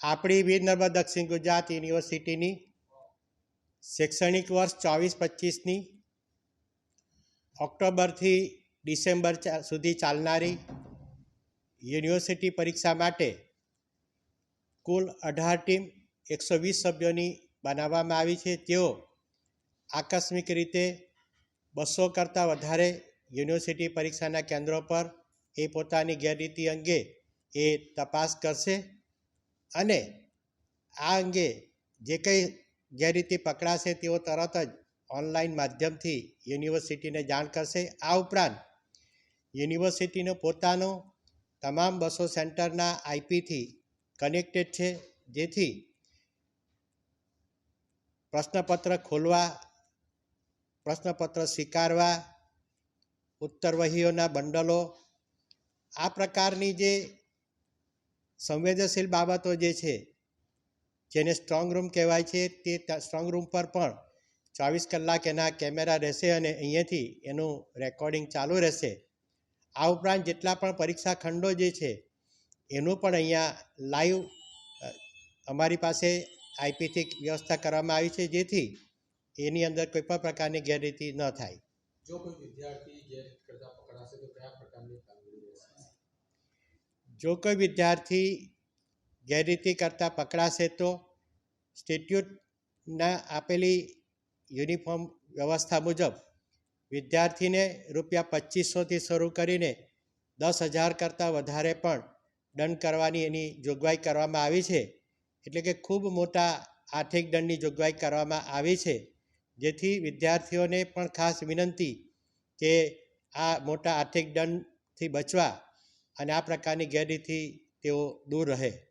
આપણી વીર નર્મદ દક્ષિણ ગુજરાત યુનિવર્સિટીની શૈક્ષણિક વર્ષ ચોવીસ પચીસની ઓક્ટોબરથી ડિસેમ્બર સુધી ચાલનારી યુનિવર્સિટી પરીક્ષા માટે કુલ અઢાર ટીમ એકસો વીસ સભ્યોની બનાવવામાં આવી છે. તેઓ આકસ્મિક રીતે બસો કરતાં વધારે યુનિવર્સિટી પરીક્ષાના કેન્દ્રો પર એ પોતાની ગેરરીતિ અંગે એ તપાસ કરશે. અને આ અંગે જે કંઈ ગેરરીતિ પકડાશે તેઓ તરત જ ઓનલાઈન માધ્યમથી યુનિવર્સિટીને જાણ કરશે. આ ઉપરાંત યુનિવર્સિટીનો પોતાનો તમામ બસો સેન્ટરના આઈપીથી કનેક્ટેડ છે. જેથી પ્રશ્નપત્ર ખોલવા, પ્રશ્નપત્ર સ્વીકારવા, ઉત્તરવહીઓના બંડલો, આ પ્રકારની જે સંવેદનશીલ બાબતો જે છે, જેને સ્ટ્રોંગ રૂમ કહેવાય છે, તે સ્ટ્રોંગ રૂમ પર પણ ચોવીસ કલાક એના કેમેરા રહેશે અને અહીંયાથી એનું રેકોર્ડિંગ ચાલુ રહેશે. આ ઉપરાંત જેટલા પણ પરીક્ષા ખંડો જે છે, એનું પણ અહીંયા લાઈવ અમારી પાસે આઈપીથી વ્યવસ્થા કરવામાં આવી છે, જેથી એની અંદર કોઈ પણ પ્રકારની ગેરરીતિ ન થાય. જો કોઈ વિદ્યાર્થી કરતા પકડાશે, તો કયા પ્રકારની જો કોઈ વિદ્યાર્થી ગેરરીતિ કરતાં પકડાશે તો સ્ટેટ્યુટના આપેલી યુનિફોર્મ વ્યવસ્થા મુજબ વિદ્યાર્થીને રૂપિયા પચીસોથી શરૂ કરીને દસ હજાર કરતાં વધારે પણ દંડ કરવાની એની જોગવાઈ કરવામાં આવી છે. એટલે કે ખૂબ મોટા આર્થિક દંડની જોગવાઈ કરવામાં આવી છે. જેથી વિદ્યાર્થીઓને પણ ખાસ વિનંતી કે આ મોટા આર્થિક દંડથી બચવા અને આ પ્રકારની ગેરરીતિ તેઓ દૂર રહે.